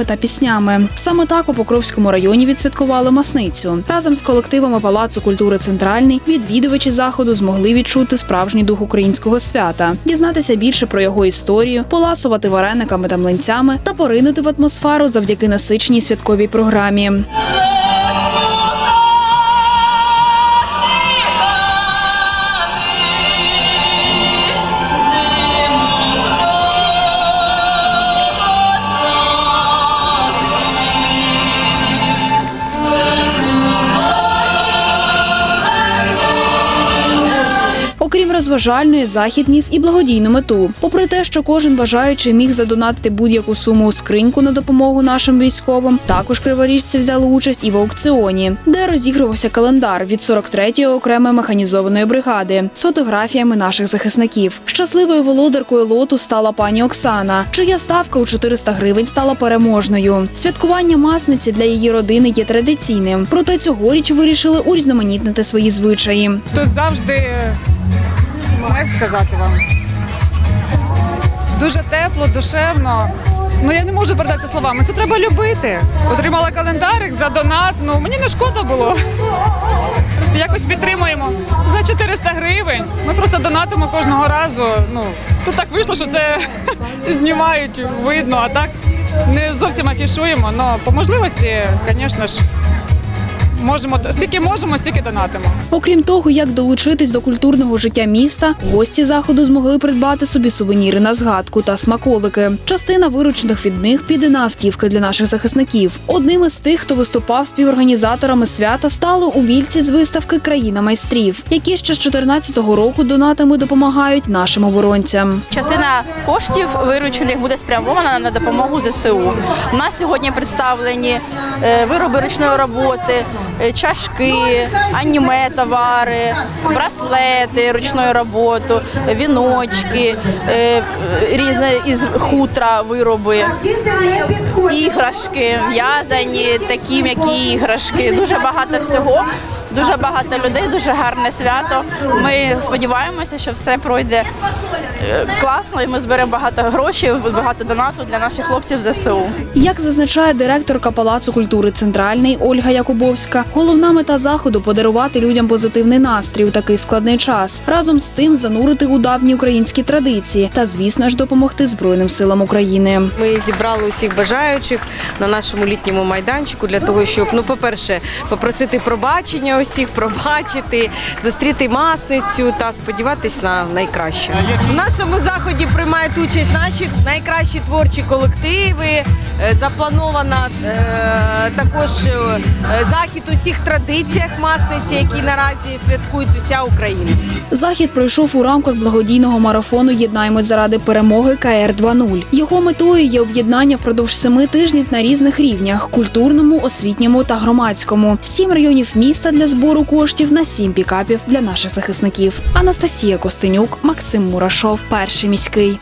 танцями та піснями. Саме так у Покровському районі відсвяткували масницю. Разом з колективами Палацу культури Центральний відвідувачі заходу змогли відчути справжній дух українського свята, дізнатися більше про його історію, поласувати варениками та млинцями та поринути в атмосферу завдяки насиченій святковій програмі. Окрім розважальної, захід ніс і благодійну мету. Попри те, що кожен бажаючий міг задонатити будь-яку суму у скриньку на допомогу нашим військовим, також криворіжці взяли участь і в аукціоні, де розігрувався календар від 43-ї окремої механізованої бригади з фотографіями наших захисників. Щасливою володаркою лоту стала пані Оксана, чия ставка у 400 гривень стала переможною. Святкування масниці для її родини є традиційним, проте цьогоріч вирішили урізноманітнити свої звичаї. Тут завжди, ну як сказати вам, дуже тепло, душевно. Ну я не можу передати словами. Це треба любити. Отримала календарик за донат. Ну мені не шкода було. Якось підтримуємо за 400 гривень. Ми просто донатимо кожного разу. Ну тут так вийшло, що це знімають, видно, а так не зовсім афішуємо. але по можливості, звісно ж, можемо скільки можемо, стільки донатимо. Окрім того, як долучитись до культурного життя міста, гості заходу змогли придбати собі сувеніри на згадку та смаколики. Частина виручених від них піде на автівки для наших захисників. Одним із тих, хто виступав співорганізаторами свята, стали умільці з виставки Країна майстрів, які ще з 2014 року донатами допомагають нашим оборонцям. Частина коштів виручених буде спрямована на допомогу ЗСУ. У нас сьогодні представлені е, вироби ручної роботи, чашки, аніме товари, браслети ручної роботи, віночки, е, різне із хутра вироби, іграшки, в'язані, такі м'які іграшки. Дуже багато всього. Дуже багато людей, дуже гарне свято. Ми сподіваємося, що все пройде е, класно, і ми зберемо багато грошей, багато донату для наших хлопців ЗСУ. Як зазначає директорка Палацу культури Центральний Ольга Якубовська, головна мета заходу подарувати людям позитивний настрій у такий складний час, разом з тим занурити у давні українські традиції та, звісно ж, допомогти Збройним силам України. Ми зібрали усіх бажаючих на нашому літньому майданчику для того, щоб ну, по-перше, попросити пробачення усіх, пробачити, зустріти масницю та сподіватись на найкраще. У нашому заході приймають участь наші найкращі творчі колективи. Е, Запланована е, також е, захід у всіх традиціях масниці, які наразі святкують уся Україна. Захід пройшов у рамках благодійного марафону Єднаємось заради перемоги КР 2.0. Його метою є об'єднання впродовж семи тижнів на різних рівнях культурному, освітньому та громадському. Сім районів міста для збору коштів на сім пікапів для наших захисників. Анастасія Костенюк, Максим Мурашов, перший міський.